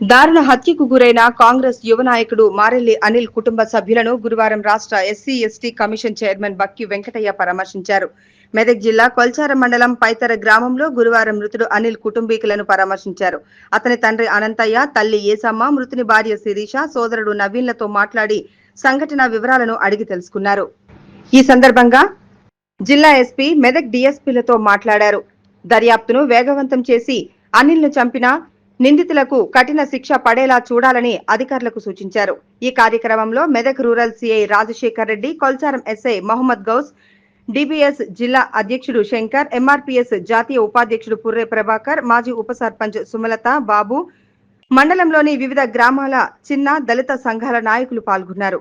దారుణ హత్యకు గురైన కాంగ్రెస్ యువ నాయకుడు మారెల్లి అనిల్ కుటుంబ సభ్యులను గురువారం రాష్ట్ర SC ST commission chairman Bakki Venkataiah పరామర్శించారు. మెదక్ జిల్లా కొల్చార మండలం పైతర గ్రామంలో గురువారం మృతుడు అనిల్ కుటుంబీకులను పరామర్శించారు. అతని తండ్రి అనంతయ్య తల్లి ఏసమ్మ మృతుని భార్య శిరీష సోదరుడు నవీన్లతో మాట్లాడి సంఘటన వివరాలను అడిగి తెలుసుకున్నారు. ఈ సందర్భంగా జిల్లా ఎస్పీ మెదక్ డిఎస్పీలతో మాట్లాడారు. దర్యాప్తును వేగవంతం చేసి అనిల్ను చంపిన నిందితులకు కఠిన శిక్ష పడేలా చూడాలని అధికారులకు సూచించారు. ఈ కార్యక్రమంలో Medak rural CI Rajashekar Reddy Kolcharam SI Mohammed Gouse DBS జిల్లా అధ్యక్షుడు శంకర్ ఎంఆర్పీఎస్ జాతీయ ఉపాధ్యక్షుడు పుర్రే ప్రభాకర్ మాజీ ఉప సర్పంచ్ సుమలత బాబు మండలంలోని వివిధ గ్రామాల చిన్న దళిత సంఘాల నాయకులు పాల్గొన్నారు.